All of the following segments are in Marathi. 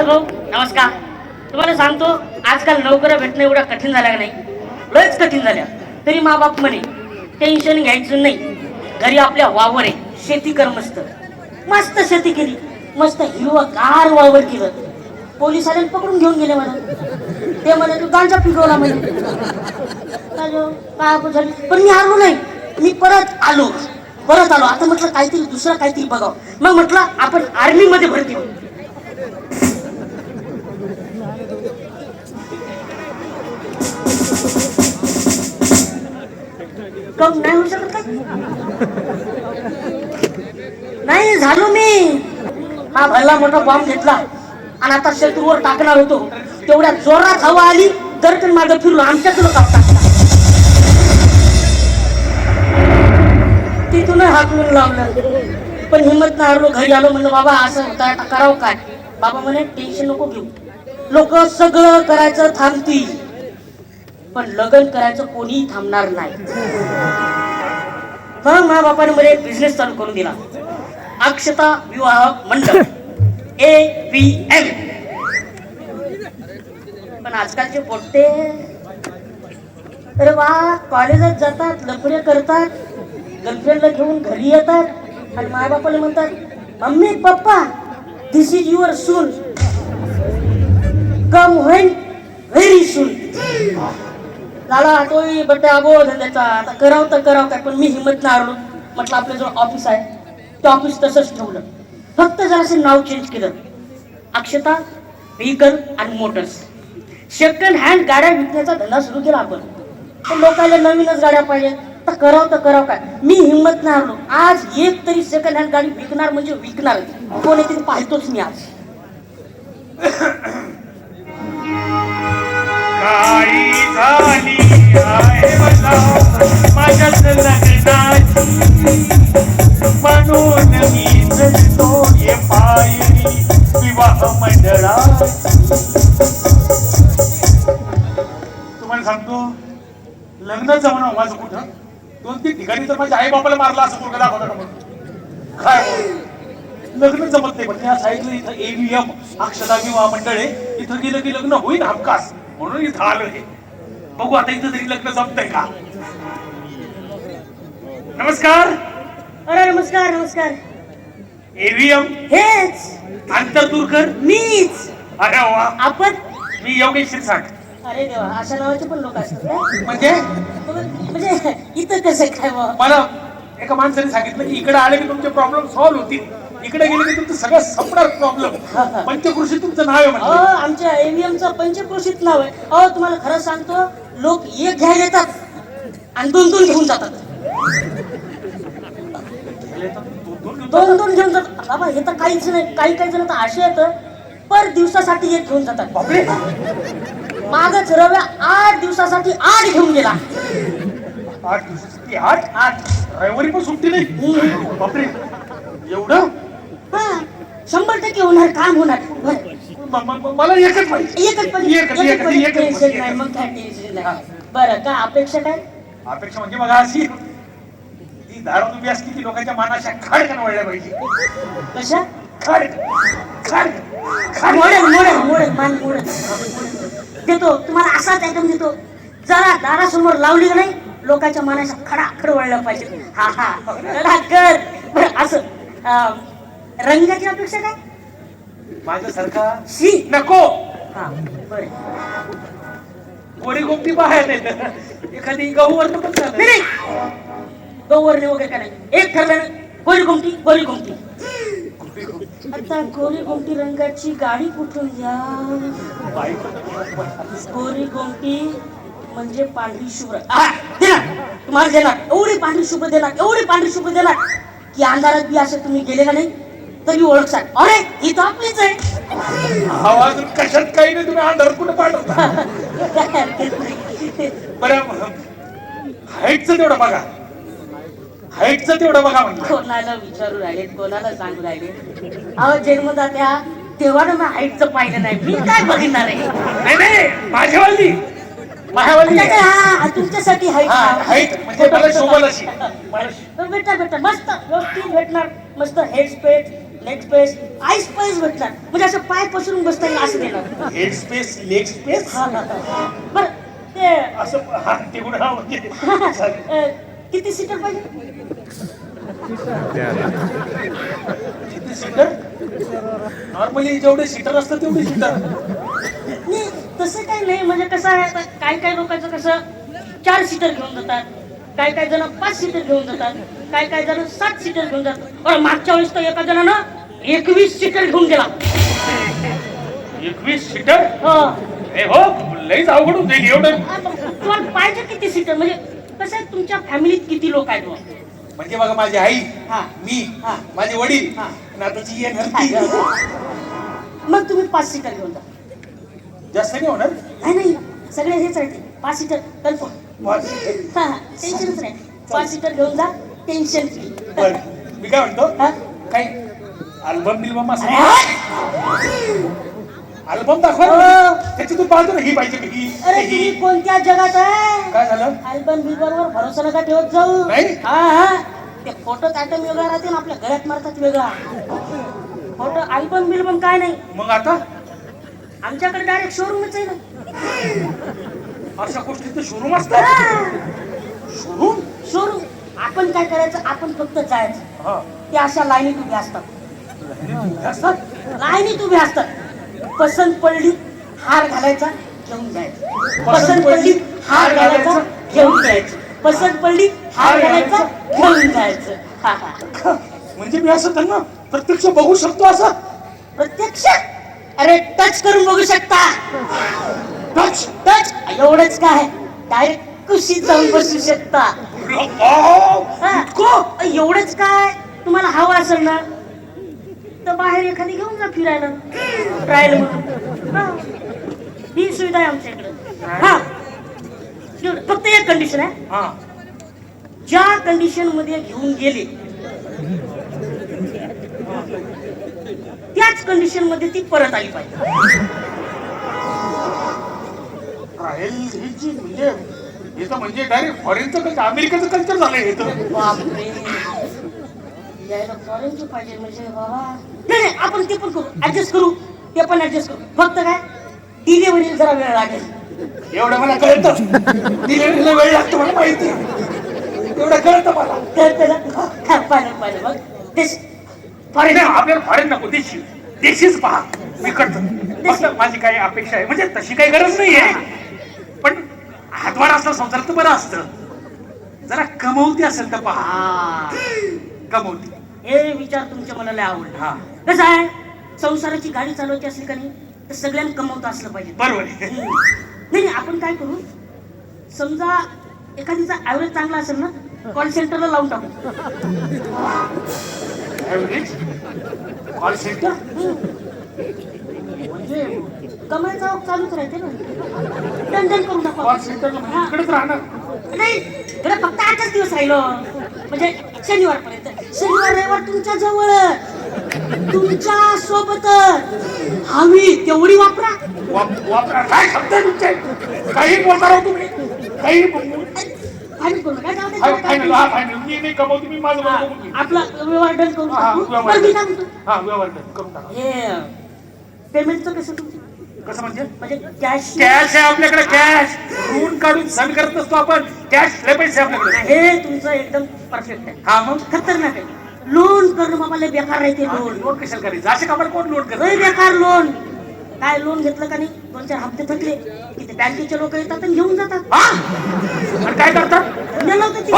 नमस्कार भाऊ. नमस्कार. तुम्हाला सांगतो आजकाल नोकऱ्या भेटणं एवढ्या कठीण झाल्या का नाही? लयच कठीण झाल्या तरी मा बाप म्हणे टेन्शन घ्यायचं नाही. घरी आपल्या वावर आहे. शेती कर मस्त. मस्त शेती केली. मस्त हिरवगार वावर केलं. पोलीस आले पकडून घेऊन गेले मला. ते म्हणे तू गांजा पिकवला म्हणे. काय काय झाली पण मी हरलो नाही. मी परत आलो. परत आलो. आता म्हटलं काहीतरी दुसरं काहीतरी बघावं. मग म्हटलं आपण आर्मीमध्ये भरती होऊ. कम नाही होऊ शकत का? नाही झालो मी. हा भल्ला मोठा बॉम्ब घेतला. आणि आता शत्रूवर टाकणार होतो. तेवढ्या जोरात हवा आली तर पण माझं फिरलो आमच्या काप टाकला. तिथून हाकलून लावलं. पण हिंमत नाही हरलो घरी आलो म्हणलं बाबा असं होतं आता करावं काय? बाबा म्हणे टेन्शन नको घेऊ. लोक सगळं करायचं थांबतील. पण लग्न करायचं कोणीही थांबणार नाही. मग माझ्या बापाने मला एक बिझनेस चालू करून दिला. अक्षता विवाह मंडळ ए व्ही एम पण आजकालचे पोट्टे. अरे वा कॉलेजात जातात लफडे करतात गर्लफ्रेंडला घेऊन घरी येतात. आणि माय बापाला म्हणतात mummy papa this is your सून कम होईन व्हेरी सून झाला तोही बड्डे अबोध त्याचा. आता कराव तर कराव काय पण मी हिंमत नाही आलो म्हटलं आपलं जो ऑफिस आहे ते ऑफिस तसंच ठेवलं. फक्त जरासं नाव चेंज केलं. अक्षता व्हेकल आणि मोटर्स सेकंड हँड गाड्या विकण्याचा धंदा सुरू केला आपण. पण लोकांना नवीनच गाड्या पाहिजे तर कराव तर कराव काय? मी हिंमत नाही आलो आज एक तरी सेकंड हँड गाडी विकणार म्हणजे विकणार. कोण येते पाहतोच मी आज. काही झाली आहे मला. माझ्याच लग्नाची म्हणून मी चढतो ये पायरी विवाह तुम्हाला सांगतो लग्न जमणं माझं कुठं? दोन तीन ठिकाणी तर माझ्या आई बापाला मारला असं मुलगा दाखवता म्हणून काय हो? लग्न जमत नाही पण त्या साईडला इथं एव्हीएम अक्षता विवाह मंडळ आहे. इथं गेलं की लग्न होईल हमखास. म्हणून इथं आलं हे बघू आता इथं तरी लग्न जमतंय का? नमस्कार. अरे नमस्कार नमस्कार. एव्हीएम हेच. आंतरदूरकर मीच. अरे वा. आपण मी योगेश शिरसाट अरे देवा अशा नावाचे पण लोक असतात? म्हणजे? म्हणजे इथं कसं काय बुवा? मला एका माणसाने सांगितलं की इकडे आले की तुमचे प्रॉब्लेम सॉल्व्ह होतील. इकडे गेले की तुमचं सगळं संपणार प्रॉब्लेम पंचकृषी तुमचं नाव आहे अहो म्हणजे आमच्या एव्हीएमचं पंचक्रोशीत नाव आहे. अहो तुम्हाला खरं सांगतो लोक एक घ्यायला येतात आणि दोन दोन घेऊन जातात. दोन दोन घेऊन जातात. बाबा हे तर काहीच नाही. काही काही जण तर असे येतं पर दिवसासाठी एक घेऊन जातात. बापरे. मागच रव्या आठ दिवसासाठी आठ घेऊन गेला. आठ दिवसाची आठ? आठ. रविवारी पण सुट्टी नाही. बापरे. एवढं? शंभर टक्के होणार काम होणार. बरं. म- म- म- मला एकच पाहिजे. एकच पाहिजे. एकच, एकच एकच, पाहिजे. एकच, टेन्शन एकच. नाही मग काय टेन्शन नाही. बरं काय अपेक्षा काय? अपेक्षा म्हणजे बघा अशी ती दारू उभी असली की लोकांच्या मनाच्या खाडकन वळल्या पाहिजे. कशा? मोडेल मोडेल मोडेल मान मोडेल देतो तुम्हाला असाच आयटम देतो. जरा दारासमोर लावली का नाही लोकांच्या मनाच्या खडा खड वळलं पाहिजे हा. हा कर. बरं असं. रंगाची अपेक्षा काय? माझ्यासारखा शी! नको! हा बरं. गोरी गोपटी बाहेर नाही. एखादी गहूवर पण नाही चालेल. नाही गौवरणे वगैरे काय नाही. एक ठरलं गोरी गुमटी गोरी गुमटी आता गोरी गुमटी रंगाची गाडी कुठून घ्या गोरी गोमटी म्हणजे पांढरी शुभ्र. आ, देणार. तुम्हाला देणार. एवढी पांढरी शुभ्र देणार. एवढी पांढरी शुभ्र देणार. की अंधारात बी असं तुम्ही गेले का नाही. तरी ओळखसाल अरे ही तर आपलीच आहे. आवाज कशात काही नाही तुम्ही अंधार कुठं पाठवता? बरं हाईटचं तेवढं बघा. हाईटचं तेवढं बघा म्हणलं. कोणाला विचारू राहिले कोणाला सांगू राहिले? अहो जन्मदात्या तेव्हा ना मग हाईटचं पाहिलं नाही. मी काय बघणार आहे? नाही माझ्यावाली. तुमच्यासाठी हाईट म्हणजे मला शोभल अशी मला तर भेटा भेटा मस्त व्यवस्थित भेटणार. मस्त head space leg space eye space भेटणार म्हणजे असं पाय पसरून बसता येईल असं देणार हेड स्पेस लेग स्पेस. बरं ते असं हा तेवढं हा म्हणजे अ, किती सीटर पाहिजे? किती सीटर नॉर्मली जेवढे सीटर असतात तेवढे सीटर नाही तसं काही नाही. म्हणजे कसं आहे आता काय काय लोकांचं कसं चार सीटर घेऊन जातात. काय काय जण पाच सीटर घेऊन जातात काय काय जण सात सीटर घेऊन जातात बरं मागच्या वेळेस तर एका जणानं एकवीस सीटर घेऊन गेला एकवीस सीटर हो हे लईच अवघड होत एवढं तुम्हाला पाहिजे किती सीटर म्हणजे कसं आहे तुमच्या फॅमिलीत किती लोक आहेत बुवा? म्हणजे बघा माझी आई हा. मी हा. माझे वडील हा. आणि आताची एक मग तुम्ही पाच सीटर घेऊन जा जास्त नाही होणार नाही नाही सगळे हेच आहे ते. पाच सीटर seater. हा टेन्शनच नाही पाच सीटर घेऊन जा टेन्शन फ्री बर मी काय म्हणतो हा? काही अल्बम बिल्बम असं हा? अल्बम दाखवा हो. ना. त्याची तू पाहतो ना ही पाहिजे ही अरे ही तुम्ही कोणत्या जगात आहे काय झालं अल्बम बिल्बमवर भरोसा नका ठेवत जाऊ नाही? हा हा ते फोटो आयटम वेगळा राहते ना आपल्या घरात मारतात वेगळा फोटो अल्बम बिल्बम काय नाही मग आता आमच्याकडे डायरेक्ट शोरूमच आहे ना अशा गोष्टीचं शोरूम असतात शोरूम शोरूम आपण काय करायचं? आपण फक्त जायचं. हा. ते अशा लाईनीत उभे असतात. लाईनीत उभे असतात? पसंत पडली हार घालायचा घेऊन जायचं. पसंत पडली, हार घालायचा घेऊन जायचं. पसंत पडली हार घालायचा, घेऊन जायचं. हा हा. म्हणजे मी असं त्यांना प्रत्यक्ष बघू शकतो असं? प्रत्यक्ष? अरे टच करून बघू शकता. टच टच एवढंच काय डायरेक्ट कुशीत जाऊन बसू शकता. हा. एवढंच काय तुम्हाला हवं असेल ना तर बाहेर एखादी घेऊन जा फिरायला. ट्रायल म्हणून. हा. ही सुविधा आहे आमच्या इकडे हा. एवढं. फक्त एक कंडिशन आहे. हा. ज्या कंडिशनमध्ये घेऊन गेले त्याच कंडिशनमध्ये ती परत आली पाहिजे. ही जी म्हणजे हे तर म्हणजे डायरेक्ट फॉरेनचं कल्चर अमेरिकेचं कल्चर झालंय हे तर. बापरे. यायला फॉरेनची पाहिजे म्हणजे बाबा. नाही नाही आपण ते पण करू. ऍडजस्ट करू. ते पण ऍडजस्ट करू. फक्त काय? डिलिव्हरी जरा वेळ लागेल. एवढं मला कळतं. डिलिव्हरीला वेळ लागतो मला माहिती. एवढं कळतं मला. हा, पाहिलं पाहिलं. तेच फॉरेन नाही, आपल्याला फॉरेन नको. देशी देशीच पहा. मी करतो. फक्त माझी काही अपेक्षा आहे. म्हणजे तशी काही गरज नाहीये. पण हातभार असला संसार तर बरं असतं. जरा कमवती असेल तर पहा. हा. कमवती. हे विचार तुमच्या मनाला आवडला. हा. कसं आहे संसाराची गाडी चालवायची असली का नाही तर सगळ्यांना कमवता असलं पाहिजे. बरोबर आहे. हम्म. नाही नाही, आपण काय करू? समजा एखादीचा ऍव्हरेज चांगला असेल ना कॉल सेंटरला लावून टाकू. कॉल सेंटर कमाईचा आवक चालूच राहते ना. सेंटरला म्हणजे इकडेच राहणार. नाही इकडे फक्त आठच दिवस राहिलो. म्हणजे शनिवार पर्यंत शनिवार रविवार तुमच्या जवळ. तुमच्यासोबत. हवी तेवढी वापरा. वाप- वापरा. काय शब्द आहे तुमचे? काही बोलता राहू तुम्ही. काही फायनल करू नका, जाऊ दे, जाऊ दे, फायनल हा फायनल मी नाही कमवतो मी माझं हा, बघून घेईन. आपला व्यवहार डन करू हा, टाकू. व्यवहार मी डन. काय म्हणतो हा व्यवहार करून टाका. हे पेमेंटचं कसं तुमचं? कसं म्हणजे? म्हणजे कॅश कॅश आहे आपल्याकडे कॅश ऋण काढून सण करत असतो आपण. कॅश लय पैसे आहे आपल्याकडे. हे तुमचं एकदम परफेक्ट आहे. हा मग? खतरनाक आहे. लोन करणं बाबा लय बेकार राहते लोन लोन कशाला करायचं? असे कामाला कोण लोन लय करत बेकार लोन काय लोन घेतलं का नाही? दोन चार हप्ते थकले. की ते बँकेचे लोक येतात आणि घेऊन जातात. हा? आणि काय करतात? होतं ते.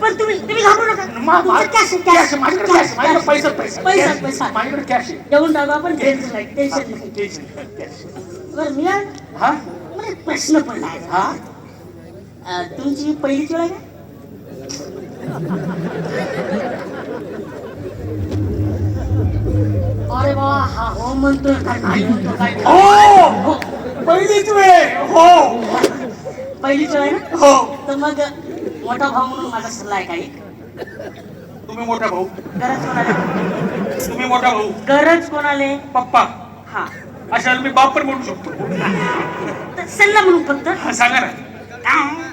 पण तुम्ही तुम्ही घाबरू नका. मा- मा- तुमचं cash आहे, cash cash. आहे, माझ्याकडे cash आहे, माझ्याकडे पैसा पैसा पैसा Cash. पैसा. माझ्याकडे कॅश आहे. देऊन टाकू आपण टेन्शन नाही टेन्शन नाही आहे, cash. बरं मी आहे, हा? मला एक प्रश्न पडला आहे. हा? अं, तुमची पहिलीच वेळ आहे का अरे बाबा हा हो म्हणतोय. नाही म्हणतो काय हो! पहिलीच वेळ. हो. पहिलीच वेळ आहे ना? हो. तर मग मोठा भाऊ म्हणून माझा सल्ला आहे काही. तुम्ही मोठा भाऊ. गरज कोणाला? तुम्ही मोठा भाऊ. गरज कोणाले? पप्पा. हा. अशा मी बाप पण म्हणू शकतो. तर सल्ला म्हणून फक्त. हा, सांगा ना. काय?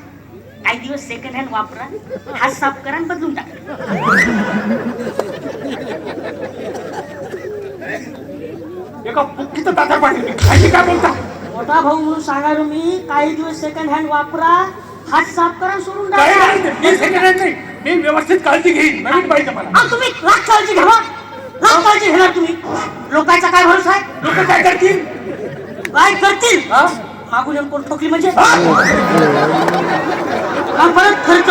काही दिवस सेकंड हँड वापरा. हात साफ करा आणि बदलून टाका. एका तात्या पाटील खायची काय बोलता? मोठा भाऊ म्हणून सांगायलो मी काही दिवस सेकंड हँड वापरा. हात साफ करा सोडून काय नाही, मी नाही. व्यवस्थित काळजी घेईन. नवीन पाहिजे मला. अहो, तुम्ही लाख काळजी घ्यावा लाख काळजी घेणार तुम्ही. लोकांचा काय भरोसा आहे? लोक काय करतील? काय करतील? हा? मागून येऊन कोण ठोकली म्हणजे? हा? परत खर्च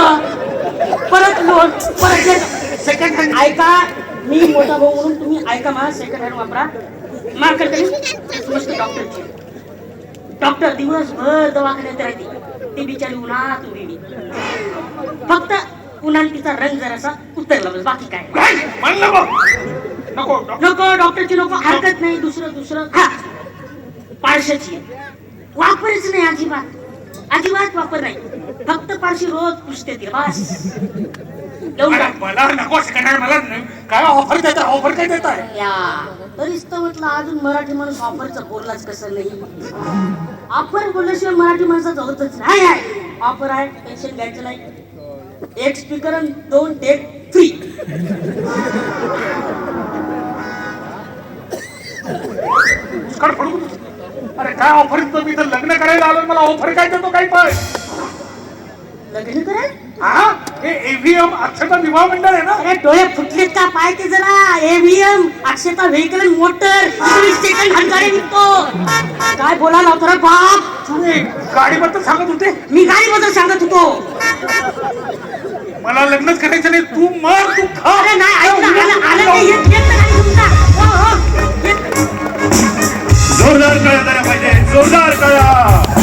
परत लोन परत सेकंड हँड ऐका मी मोठा भाऊ म्हणून तुम्ही ऐका मला सेकंड हँड वापरा. मार्केट मस्त डॉक्टरची डॉक्टर दिवसभर दवाखान्यात राहते. ती बिचारी उन्हात उभी फक्त उन्हात तिचा रंग जरासा उतरला बस बाकी काय? नको डॉक्टर नको डॉक्टरची नको हरकत नाही दुसरं दुसरं. हा. पारशाची वापरच नाही अजिबात. अजिबात वापर नाही. फक्त पारशी रोज पुसते ती बस. मला नको मला काय ऑफर देता ऑफर काय देत आहे तरीच तर म्हटलं अजून मराठी माणूस ऑफरचं बोललाच कसं नाही? ऑफर बोलल्याशिवाय मराठी माणसाचं होतच नाही. आहे ऑफर आहे टेन्शन घ्यायचं नाही. एक स्पीकर आणि दोन टेक फ्री पडू. अरे काय ऑफर देतो मी तर लग्न करायला आलो मला ऑफर काय देतो काय पाय लग्न कराल हा हे एव्हीएम अक्षता विवाह मंडळ आहे ना? अरे डोळे फुटलेत का? पाय ते जरा. AVM Akshata vehicle motor station काय बोला होतो रे बाप? तुम्ही गाडीबद्दल सांगत होते? मी गाडीबद्दल सांगत होतो. मला लग्नच करायचं नाही. तू मर तू खा. नाही हो, हो. जोरदार कळा जरा पाहिजे. जोरदार कळा.